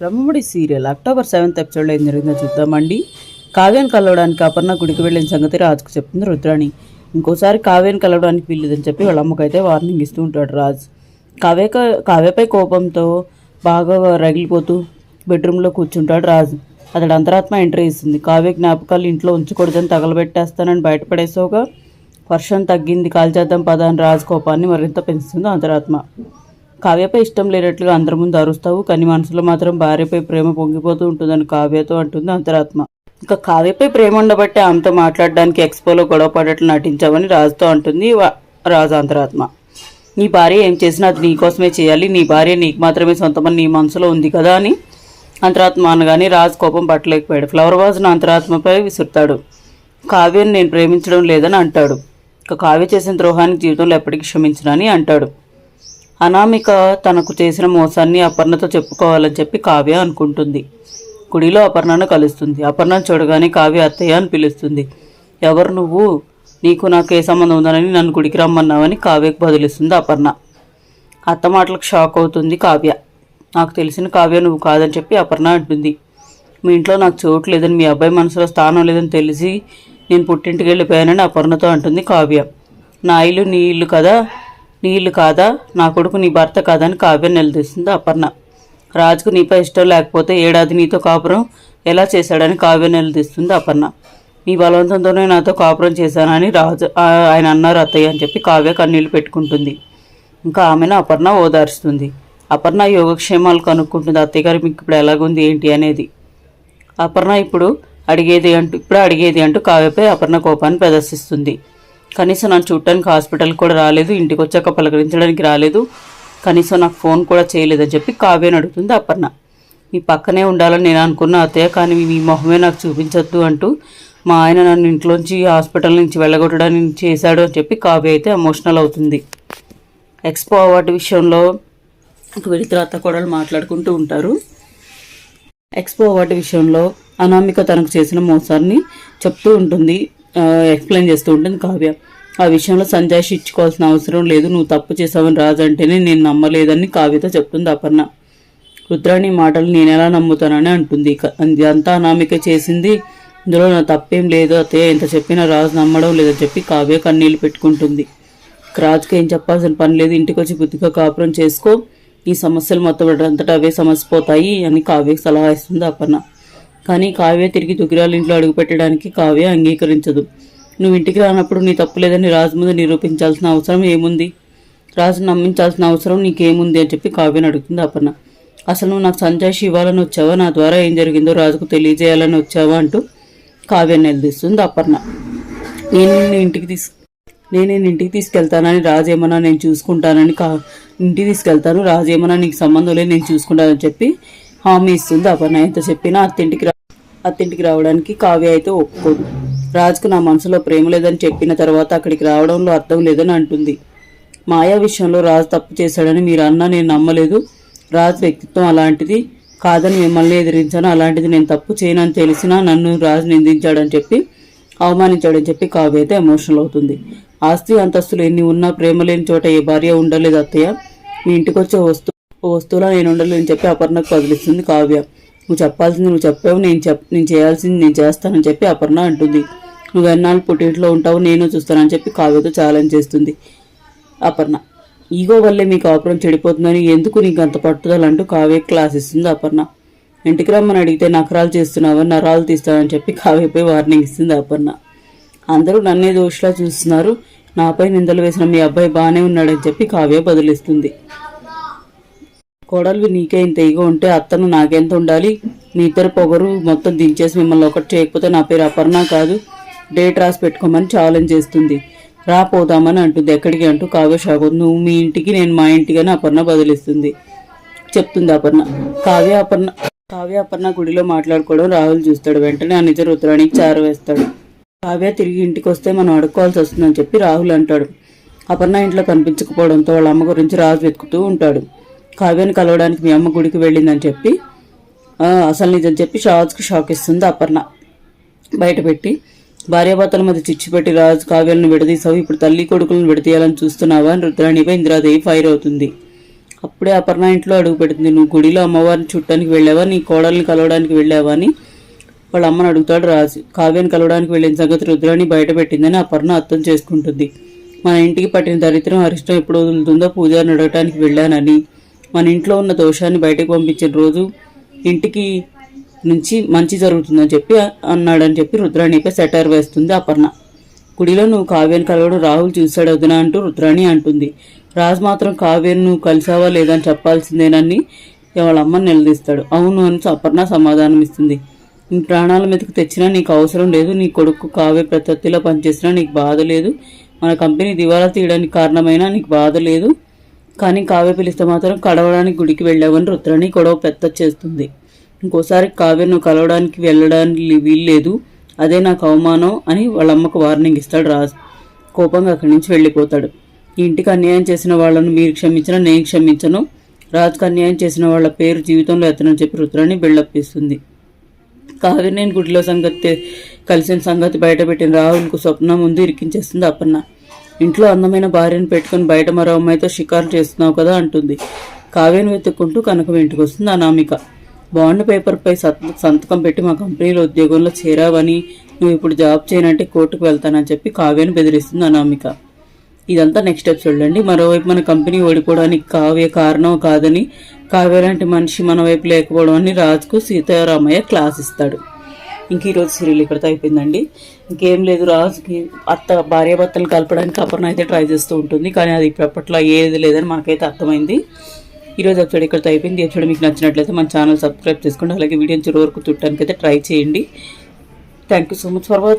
Brahmamudi serial October seventh ఎపిసోడ్లో ఏం జరిగిందో చూద్దామండి. కావ్యాన్ని కలవడానికి అపర్ణ గుడికి వెళ్ళిన సంగతి రాజుకు చెప్తుంది రుద్రాణి. ఇంకోసారి కావ్యాన్ని కలవడానికి వీల్లేదని చెప్పి వాళ్ళ అమ్మకైతే వార్నింగ్ ఇస్తూ ఉంటాడు రాజు. కావ్య కావ్యపై కోపంతో బాగా రగిలిపోతూ బెడ్రూమ్లో కూర్చుంటాడు రాజు. అతడు అంతరాత్మ ఎంట్రీ ఇస్తుంది. కావ్య జ్ఞాపకాలు ఇంట్లో ఉంచకూడదని తగలబెట్టేస్తానని బయటపడేసోగా వర్షం తగ్గింది కాల్చేద్దాం పద అని రాజు కోపాన్ని మరింత పెంచుతుంది అంతరాత్మ. కావ్యపై ఇష్టం లేనట్లుగా అందరి ముందు అరుస్తావు కానీ మనసులో మాత్రం భార్యపై ప్రేమ పొంగిపోతూ ఉంటుందని కావ్యతో అంటుంది అంతరాత్మ. ఇంకా కావ్యపై ప్రేమ ఉండబట్టే ఆమెతో మాట్లాడడానికి ఎక్స్పోలో గొడవ పడట్లు నటించావని రాజుతో అంటుంది వా- రాజు అంతరాత్మ. నీ భార్య ఏం చేసినా అది నీకోసమే చేయాలి నీ భార్య నీకు మాత్రమే సొంతమని నీ మనసులో ఉంది కదా అని అంతరాత్మ అనగానే రాజు కోపం పట్టలేకపోయాడు. ఫ్లవర్ వాజ్ను అంతరాత్మపై విసురుతాడు. కావ్యను నేను ప్రేమించడం లేదని అంటాడు. ఇక కావ్య చేసిన ద్రోహానికి జీవితంలో ఎప్పటికీ క్షమించనని అంటాడు. అనామిక తనకు చేసిన మోసాన్ని అపర్ణతో చెప్పుకోవాలని చెప్పి కావ్య అనుకుంటుంది. గుడిలో అపర్ణను కలుస్తుంది. అపర్ణను చూడగానే కావ్య అత్తయ్య అని పిలుస్తుంది. ఎవరు నువ్వు? నీకు నాకు ఏ సంబంధం ఉందని నన్ను గుడికి రమ్మన్నావని కావ్యకు బదులిస్తుంది అపర్ణ. అత్త మాటలకు షాక్ అవుతుంది కావ్య. నాకు తెలిసిన కావ్య నువ్వు కాదని చెప్పి అపర్ణ అంటుంది. మీ ఇంట్లో నాకు చోటు లేదని మీ అబ్బాయి మనసులో స్థానం లేదని తెలిసి నేను పుట్టింటికి వెళ్ళిపోయానని అపర్ణతో అంటుంది కావ్య. నా ఇల్లు నీ ఇల్లు కదా? నీళ్ళు కాదా? నా కొడుకు నీ భర్త కాదని కావ్య నిలదీస్తుంది అపర్ణ. రాజుకు నీపై ఇష్టం లేకపోతే ఏడాది నీతో కాపురం ఎలా చేశాడని కావ్య నిలదీస్తుంది అపర్ణ. నీ బలవంతంతోనే నాతో కాపురం చేశానని రాజు ఆయన అన్నారు అత్తయ్య అని చెప్పి కావ్య కన్నీళ్ళు పెట్టుకుంటుంది. ఇంకా ఆమెను అపర్ణ ఓదార్స్తుంది. అపర్ణ యోగక్షేమాలు కనుక్కుంటుంది. అత్తయ్య గారు మీకు ఇప్పుడు ఎలాగుంది ఏంటి అనేది. అపర్ణ ఇప్పుడు అడిగేది అంటూ ఇప్పుడు అడిగేది అంటూ కావ్యపై అపర్ణ కోపాన్ని ప్రదర్శిస్తుంది. కనీసం నన్ను చూడటానికి హాస్పిటల్ కూడా రాలేదు ఇంటికి వచ్చాక పలకరించడానికి రాలేదు. కనీసం నాకు ఫోన్ కూడా చేయలేదని చెప్పి కావ్యని అడుగుతుంది అపర్ణ. మీ పక్కనే ఉండాలని నేను అనుకున్న అత్తయ్య కానీ మీ మొహమే నాకు చూపించొద్దు అంటూ మా ఆయన నన్ను ఇంట్లోంచి హాస్పిటల్ నుంచి వెళ్ళగొట్టడానికి చేశాడు అని చెప్పి కావ్య అయితే ఎమోషనల్ అవుతుంది. ఎక్స్పో అవార్డు విషయంలో వీళ్ళిద్దరు అత్త కోడలు మాట్లాడుకుంటూ ఉంటారు. ఎక్స్పో అవార్డు విషయంలో అనామిక తనకు చేసిన మోసాన్ని చెప్తూ ఉంటుంది. ఎక్స్ప్లెయిన్ చేస్తూ ఉంటుంది కావ్య. ఆ విషయంలో సంజాయిషి ఇచ్చుకోవాల్సిన అవసరం లేదు. నువ్వు తప్పు చేసావని రాజు అంటేనే నేను నమ్మలేదని కావ్యతో చెప్తుంది అపర్ణ. రుద్రాణి మాటలు నేను ఎలా నమ్ముతానని అంటుంది అంతా అనామిక చేసింది. ఇందులో నా తప్పేం లేదు అతే ఎంత చెప్పినా రాజు నమ్మడం లేదని చెప్పి కావ్య కన్నీళ్ళు పెట్టుకుంటుంది. రాజుకి ఏం చెప్పాల్సిన పని లేదు. ఇంటికి వచ్చి బుద్ధిగా కాపురం చేసుకో. ఈ సమస్యలు మొత్తం అంతటా అవే సమస్య పోతాయి అని కావ్యకి సలహా ఇస్తుంది అపర్ణ. కానీ కావ్య తిరిగి దుగ్గిరాల ఇంట్లో అడుగుపెట్టడానికి కావ్య అంగీకరించదు. నువ్వు ఇంటికి రానప్పుడు నీ తప్పు లేదని రాజు ముందు నిరూపించాల్సిన అవసరం ఏముంది? రాజు నమ్మించాల్సిన అవసరం నీకేముంది అని చెప్పి కావ్యను అడుగుతుంది అపర్ణ. అసలు నువ్వు నాకు సంజాయిషి ఇవ్వాలని వచ్చావా? నా ద్వారా ఏం జరిగిందో రాజుకు తెలియజేయాలని వచ్చావా అంటూ కావ్యం నిలదీస్తుంది అపర్ణ. నేను నిన్ను ఇంటికి తీసు నేను నేను ఇంటికి తీసుకెళ్తానని రాజు ఏమన్నా నేను చూసుకుంటానని కా ఇంటికి తీసుకెళ్తాను. రాజు ఏమన్నా నీకు సంబంధం లేదు నేను చూసుకుంటానని చెప్పి హామీ ఇస్తుంది. అపర్ణ ఎంత చెప్పినా అత్తింటికి రా అత్తింటికి రావడానికి కావ్య అయితే ఒప్పుకోదు. రాజుకు నా మనసులో ప్రేమ లేదని చెప్పిన తర్వాత అక్కడికి రావడంలో అర్థం లేదని అంటుంది. మాయా విషయంలో రాజు తప్పు చేశాడని మీరు అన్నా నేను నమ్మలేదు. రాజు వ్యక్తిత్వం అలాంటిది. కాదని మిమ్మల్ని ఎదిరించాను. అలాంటిది నేను తప్పు చేయనని తెలిసినా నన్ను రాజు నిందించాడని చెప్పి అవమానించాడని చెప్పి కావ్య అయితే ఎమోషనల్ అవుతుంది. ఆస్తి అంతస్తులు ఎన్ని ఉన్నా ప్రేమ లేని చోట ఏ భార్య ఉండలేదు అత్తయ్య. మీ ఇంటికొచ్చే వస్తువు వస్తు ఓ వస్తువులా నేను ఉండలేని చెప్పి అపర్ణకు వదిలిస్తుంది కావ్య. నువ్వు చెప్పాల్సింది నువ్వు చెప్పావు నేను చెప్ నేను చేయాల్సింది నేను చేస్తానని చెప్పి అపర్ణ అంటుంది. నువ్వు ఎన్నాళ్ళు పుట్టింట్లో ఉంటావు నేను చూస్తానని చెప్పి కావ్యతో ఛాలెంజ్ చేస్తుంది అపర్ణ. ఈగో వల్లే మీ కాపురం చెడిపోతుందని ఎందుకు నీకు అంత పట్టుదల అంటూ కావ్య క్లాస్ ఇస్తుంది అపర్ణ. ఇంటికి రమ్మని అడిగితే నకరాలు చేస్తున్నావని నరాలు తీస్తావని చెప్పి కావ్యపై వార్నింగ్ ఇస్తుంది అపర్ణ. అందరూ నన్నే దోషిలా చూస్తున్నారు నాపై నిందలు వేసిన మీ అబ్బాయి బాగానే ఉన్నాడని చెప్పి కావ్య బదులిస్తుంది. కోడలు నీకే ఇంత ఈగో ఉంటే అత్తను నాకెంత ఉండాలి? మీ ఇద్దరు పొగరు మొత్తం దించేసి మిమ్మల్ని ఒకటి చేయకపోతే నా పేరు అపర్ణ కాదు. డేట్ రాసి పెట్టుకోమని ఛాలెంజ్ చేస్తుంది. రా పోదామని అంటుంది. ఎక్కడికి అంటూ కావ్య షాకు నువ్వు మీ ఇంటికి నేను మా ఇంటికని అపర్ణ బదిలిస్తుంది. చెప్తుంది అపర్ణ. కావ్య అపర్ణ కావ్య అపర్ణ గుడిలో మాట్లాడుకోవడం రాహుల్ చూస్తాడు. వెంటనే ఆ నిజ రుద్రానికి చారవేస్తాడు కావ్య తిరిగి ఇంటికి వస్తే మనం అడుక్కోవాల్సి వస్తుందని చెప్పి రాహుల్ అంటాడు. అపర్ణ ఇంట్లో కనిపించకపోవడంతో వాళ్ళ అమ్మ గురించి రాజు వెతుకుతూ ఉంటాడు. కావ్యని కలవడానికి మీ అమ్మ గుడికి వెళ్ళిందని చెప్పి అసలు నిజం చెప్పి షాజ్కి షాక్ ఇస్తుంది అపర్ణ. బయటపెట్టి భార్యాభర్తల మధ్య చిచ్చుపెట్టి రాజు కావ్యాలను విడదీసావు ఇప్పుడు తల్లి కొడుకులను విడదీయాలని చూస్తున్నావా అని రుద్రాణిపై ఇందిరాదేవి ఫైర్ అవుతుంది. అప్పుడే అపర్ణ ఇంట్లో అడుగు పెడుతుంది నువ్వు గుడిలో అమ్మవారిని చుట్టానికి వెళ్ళావా? నీ కోడల్ని కలవడానికి వెళ్ళావా? అని వాళ్ళ అమ్మని అడుగుతాడు రాజు. కావ్యాన్ని కలవడానికి వెళ్ళిన సంగతి రుద్రాణి బయటపెట్టిందని అపర్ణ అర్థం చేసుకుంటుంది. మన ఇంటికి పట్టిన దరిద్రం అరిష్టం ఎప్పుడు వదులుతుందో పూజారిని అడగటానికి వెళ్ళానని మన ఇంట్లో ఉన్న దోషాన్ని బయటకు పంపించిన రోజు ఇంటికి నుంచి మంచి జరుగుతుందని చెప్పి అన్నాడని చెప్పి రుద్రాణిపై సెటర్ వేస్తుంది అపర్ణ. గుడిలో నువ్వు కావ్యను కలవడం రాహుల్ చూశాడు వదిన అంటూ రుద్రాణి అంటుంది. రాజు మాత్రం కావ్యను నువ్వు కలిసావా లేదని చెప్పాల్సిందేనని వాళ్ళ నిలదీస్తాడు. అవును అని అపర్ణ సమాధానం ఇస్తుంది. నీ ప్రాణాల మీదకు తెచ్చినా నీకు అవసరం లేదు. నీ కొడుకు కావ్య ప్రత్యర్థిలో పనిచేసినా నీకు బాధ లేదు. మన కంపెనీ దివాలా తీయడానికి కారణమైనా నీకు బాధ లేదు. కానీ కావ్య పిలిస్తే మాత్రం కడవడానికి గుడికి వెళ్ళావని రుద్రాణి గొడవ పెద్ద చేస్తుంది. ఇంకోసారి కావ్యను కలవడానికి వెళ్ళడానికి వీల్లేదు. అదే నాకు అవమానం అని వాళ్ళ అమ్మకు వార్నింగ్ ఇస్తాడు రాజు. కోపంగా అక్కడి నుంచి వెళ్ళిపోతాడు. ఇంటికి అన్యాయం చేసిన వాళ్ళను మీరు క్షమించినా నేను క్షమించను. రాజుకు అన్యాయం చేసిన వాళ్ళ పేరు జీవితంలో ఎత్తనని చెప్పి రుద్రాన్ని బిల్డప్ ఇస్తుంది కావ్య నేను గుడిలో సంగతి కలిసిన సంగతి బయటపెట్టిన రాహుల్కు స్వప్న ముందు ఇరికించేస్తుంది అపర్ణ. ఇంట్లో అందమైన భార్యను పెట్టుకుని బయట మరో అమ్మాయితో షికారు చేస్తున్నావు కదా అంటుంది. కావ్యను వెతుక్కుంటూ కనకం ఇంటికి వస్తుంది అనామిక. బాండ్ పేపర్పై సత్- సంతకం పెట్టి మా కంపెనీలో ఉద్యోగంలో చేరావని నువ్వు ఇప్పుడు జాబ్ చేయనంటే కోర్టుకు వెళ్తానని చెప్పి కావ్యను బెదిరిస్తుంది అనామిక. ఇదంతా నెక్స్ట్ స్టెప్ చూడండి మరోవైపు మన కంపెనీ ఓడిపోవడానికి కావ్య కారణం కాదని కావ్య లాంటి మనిషి మన వైపు లేకపోవడం అని రాజుకు సీతారామయ్య క్లాస్ ఇస్తాడు. ఇంక ఈరోజు సీరియల్ ఇక్కడితో అయిపోయిందండి ఇంకేం లేదు రాజుకి అత్త భార్యాభర్తలు కలపడానికి అపర్ణ అయితే ట్రై చేస్తూ ఉంటుంది. కానీ అది ఇప్పట్లో ఏది లేదని మనకైతే అర్థమైంది. ఈరోజు ఎపిసోడ్ ఇక్కడితో అయిపోయింది ఎపిసోడ్ మీకు నచ్చినట్లయితే మన ఛానల్ సబ్స్క్రైబ్ చేసుకోండి. అలాగే వీడియోని చివరి వరకు చూడటానికి అయితే ట్రై చేయండి. Thank you so much for watching